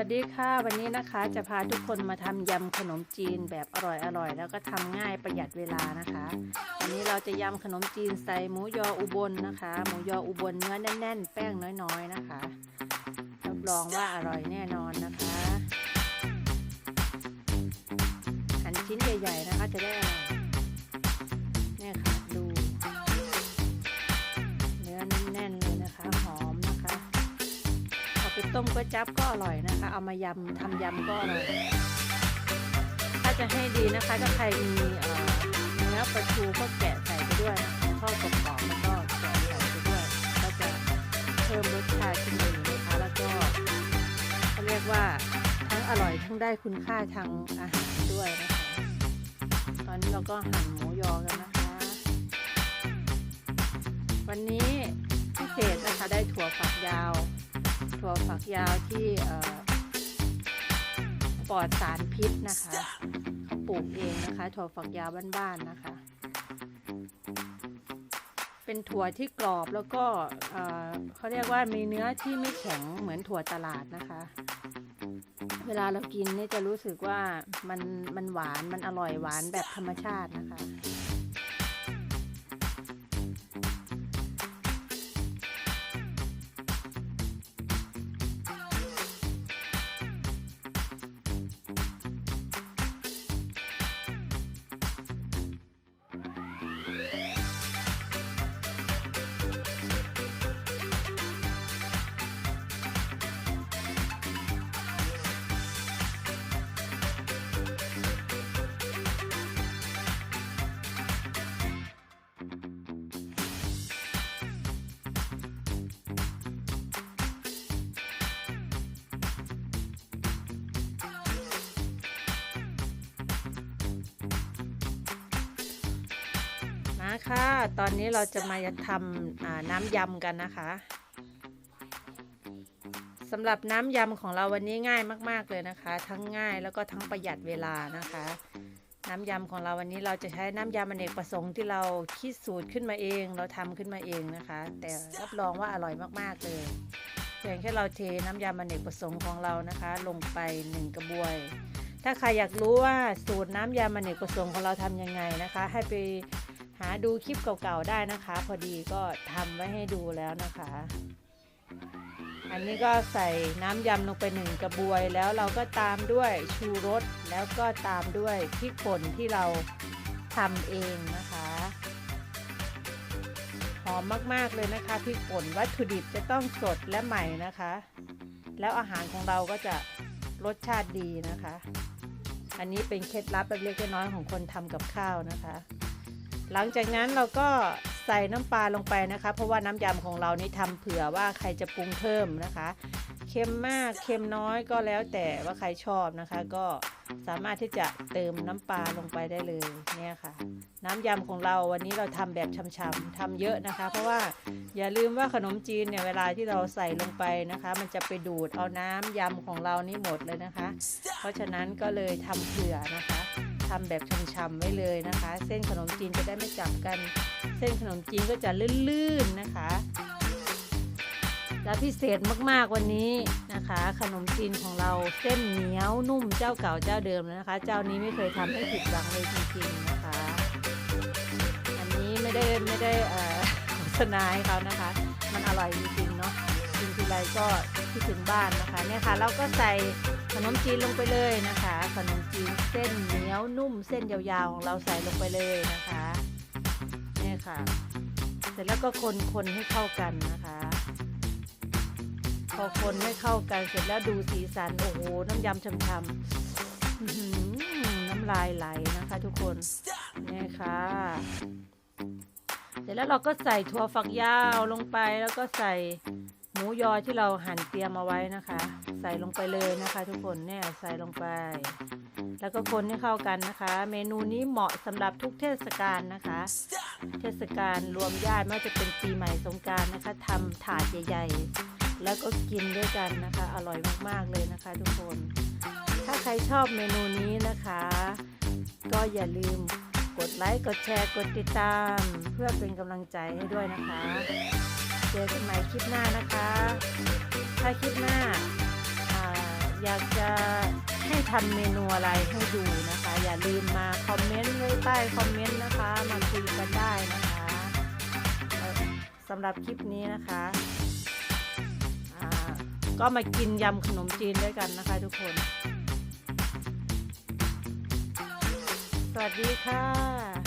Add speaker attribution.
Speaker 1: วัสดีค่ะวันนี้นะคะจะพาทุกคนมาทำยำขนมจีนแบบอร่อยๆแล้วก็ทำง่ายประหยัดเวลานะคะวันนี้เราจะยำขนมจีนใส่หมูยออุบลนะคะ หมูยออุบลเนื้อแน่น ๆ แป้งน้อยๆนะคะรับรองว่าอร่อยแน่นอนนะคะหั่นชิ้นใหญ่ ๆ นะคะจะได้เนี่ยค่ะดู เนื้อแน่นๆ ต้มก๋วยจั๊บก็อร่อยนะคะ เอามายำทำยำก็อร่อย ถ้าจะให้ดีนะคะถ้าใครมีเนื้อปลาทูก็แกะใส่ไปด้วยนะคะทอดกรอบๆแล้วก็แกะใส่ไปด้วย ก็จะเพิ่มรสชาติขึ้นมานะคะ แล้วก็เขาเรียกว่าทั้งอร่อยทั้งได้คุณค่าทางอาหารด้วยนะคะตอนนี้เราก็หั่นหมูยอกันนะคะ วันนี้พิเศษนะคะได้ถั่วฝักยาว ถั่วฝักยาวที่ปลอดสารพิษนะคะเขาปลูกเองนะคะ ถั่วฝักยาวบ้านๆนะคะ เป็นถั่วที่กรอบแล้วก็เขาเรียกว่ามีเนื้อที่ไม่แข็งเหมือนถั่วตลาดนะคะ เวลาเรากินนี่จะรู้สึกว่ามันมันหวานมันอร่อยหวานแบบธรรมชาตินะคะ ค่ะ ตอนนี้เราจะมาทำน้ำยำกันนะคะสำหรับน้ำยำของเราวันนี้ง่ายมาก ๆเลยนะคะ ทั้งง่ายแล้วก็ทั้งประหยัดเวลานะคะ น้ำยำของเราวันนี้เราจะใช้น้ำยำอเนกประสงค์ที่เราคิดสูตรขึ้นมาเอง เราทำขึ้นมาเองนะคะ แต่รับรองว่าอร่อยมากๆเลยเพียงแค่เราเทน้ำยำอเนกประสงค์ของเรานะคะ ลงไปหนึ่งกระบวย ถ้าใครอยากรู้ว่าสูตรน้ำยำอเนกประสงค์ของเราทำยังไงนะคะ ให้ไป หาดูคลิปเก่าๆได้นะคะ พอดีก็ทำไว้ให้ดูแล้วนะคะ อันนี้ก็ใส่น้ำยำลงไปหนึ่งกระบวยแล้วเราก็ตามด้วยชูรสแล้วก็ตามด้วยพริกป่นที่เราทำเองนะคะหอมมาก ๆ เลยนะคะพริกป่นวัตถุดิบจะต้องสดและใหม่นะคะ แล้วอาหารของเราก็จะรสชาติดีนะคะ อันนี้เป็นเคล็ดลับเล็กๆน้อยๆของคนทำกับข้าวนะคะ หลังจากนั้นเราก็ใส่น้ำปลาลงไปนะคะ เพราะว่าน้ำยำของเรานี่ทำเผื่อว่าใครจะปรุงเพิ่มนะคะ เค็มมากเค็มน้อยก็แล้วแต่ว่าใครชอบนะคะ ก็สามารถที่จะเติมน้ำปลาลงไปได้เลยเนี่ยค่ะ น้ำยำของเราวันนี้เราทำแบบช่ำๆทำเยอะนะคะ เพราะว่าอย่าลืมว่าขนมจีนเนี่ยเวลาที่เราใส่ลงไปนะคะ มันจะไปดูดเอาน้ำยำของเรานี่หมดเลยนะคะ เพราะฉะนั้นก็เลยทำเผื่อนะคะ ทำแบบช่ำๆไว้เลยนะคะ เส้นขนมจีนจะได้ไม่จับกัน เส้นขนมจีนก็จะลื่นๆนะคะ และพิเศษมากๆวันนี้นะคะ ขนมจีนของเราเส้นเหนียวนุ่มเจ้าเก่าเจ้าเดิมเลยนะคะ เจ้านี้ไม่เคยทำให้ผิดหวังเลยจริงๆนะคะ อันนี้ไม่ได้ไม่ได้อ่อโฆษณาให้เขานะคะ มันอร่อยจริงๆเนาะกินทีไรก็คิดถึงบ้านนะคะเนี่ยค่ะเราก็ใส่ ขนมจีนลงไปเลยนะคะ ขนมจีนเส้นเหนียวนุ่มเส้นยาวๆของเราใส่ลงไปเลยนะคะนี่ค่ะ เสร็จแล้วก็คนคนให้เข้ากันนะคะ พอคนให้เข้ากันเสร็จแล้วดูสีสันโอ้โหน้ำยำช่ำๆอื้อหือน้ำลายไหลนะคะ ทุกคนนี่ค่ะเสร็จแล้วเราก็ใส่ถั่วฝักยาวลงไปแล้วก็ใส่หมูยอที่เราหั่นเตรียมเอาไว้นะคะ ใส่ลงไปเลยนะคะ ทุกคนเนี่ยใส่ลงไป แล้วก็คนให้เข้ากันนะคะ เมนูนี้เหมาะสำหรับทุกเทศกาลนะคะ เทศกาลรวมญาติไม่ว่าจะเป็นปีใหม่สงการนะคะทำถาดใหญ่ ๆ แล้วก็กินด้วยกันนะคะ อร่อยมากๆเลยนะคะ ทุกคน ถ้าใครชอบเมนูนี้นะคะ ก็อย่าลืมกดไลค์ กดแชร์ กดติดตาม เพื่อเป็นกำลังใจให้ด้วยนะคะ เจอกันใหม่คลิปหน้านะคะ ถ้าคลิปหน้า อยากจะให้ทำเมนูอะไรให้ดูนะคะ อย่าลืมมาคอมเมนต์ไว้ใต้คอมเมนต์นะคะมาคุยกันได้นะคะสำหรับคลิปนี้นะคะก็มากินยำขนมจีนด้วยกันนะคะ ทุกคน สวัสดีค่ะ